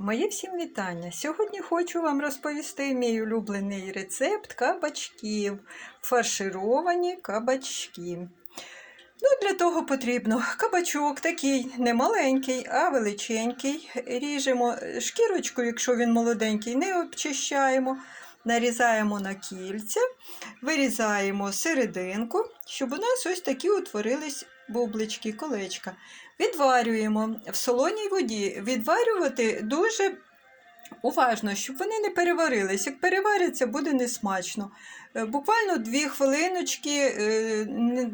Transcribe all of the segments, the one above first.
Мої всім вітання! Сьогодні хочу вам розповісти мій улюблений рецепт кабачків, фаршировані кабачки. Ну, Для того потрібно кабачок такий не маленький, а величенький. Ріжемо шкірочку, якщо він молоденький, не обчищаємо. Нарізаємо на кільця, вирізаємо серединку, щоб у нас ось такі утворились бублички, колечка. Відварюємо в солоній воді. Відварювати дуже уважно, щоб вони не переварились. Як переваряться, буде несмачно. Е, Буквально дві хвилиночки е,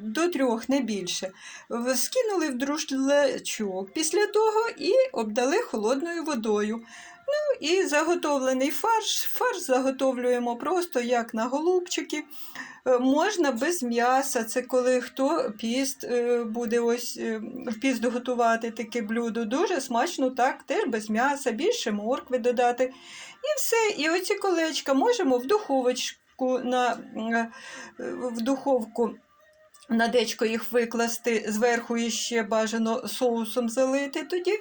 до трьох, не більше. Скинули в друшлечок після того і обдали холодною водою. Ну і заготовлений фарш. Фарш заготовлюємо просто як на голубчики. Е, Можна без м'яса, це коли хто піст е, буде ось е, піст готувати таке блюдо. Дуже смачно, так, теж без м'яса, більше моркви додати. І все. І оці колечка можемо в духовочку на, в духовку. На дечко їх викласти, зверху іще бажано соусом залити. Тоді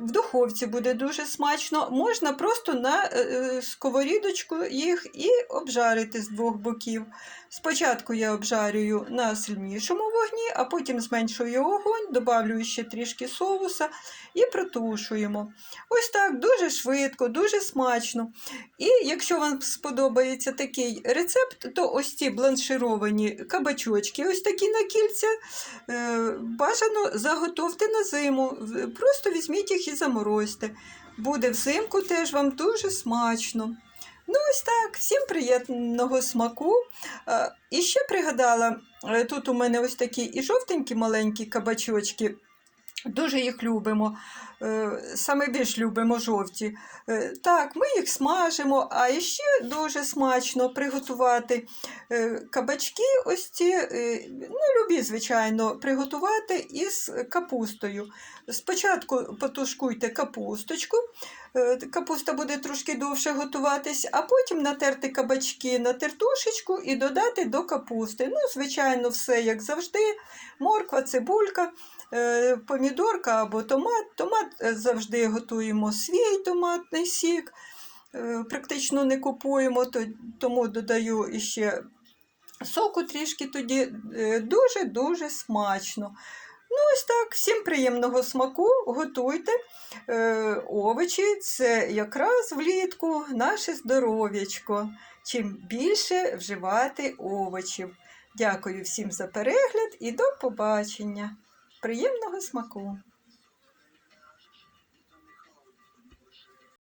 в духовці буде дуже смачно. Можна просто на е, е, сковорідочку їх і обжарити з двох боків. Спочатку я обжарюю на сильнішому вогні, а потім зменшую огонь, добавлю ще трішки соуса і протушуємо. Ось так дуже швидко, дуже смачно. І якщо вам сподобається такий рецепт, то ось ці бланшировані кабачочки, ось такі на кільця, е, бажано заготовте на зиму. Просто візьміть їх і заморозьте. Буде взимку теж вам дуже смачно. Ну, ось так, всім приємного смаку. Е, І ще пригадала, е, тут у мене ось такі і жовтенькі маленькі кабачочки. Дуже їх любимо. Е, Саме більш любимо жовті. Е, Так, ми їх смажимо, а ще дуже смачно приготувати е, кабачки, ось ці, ну, любі, звичайно, приготувати із капустою. Спочатку потушкуйте капусточку, капуста буде трошки довше готуватись, а потім натерти кабачки на тертушечку і додати до капусти. Ну, звичайно, все як завжди. Морква, цибулька, е, помідорка або томат. Томат е, завжди готуємо свій томатний сік. Е, Практично не купуємо, тому додаю іще соку трішки тоді е, дуже-дуже смачно. Ну, ось так, всім приємного смаку, готуйте е, овочі, це якраз влітку наше здоров'ячко. Чим більше вживати овочів. Дякую всім за перегляд і до побачення. Приємного смаку!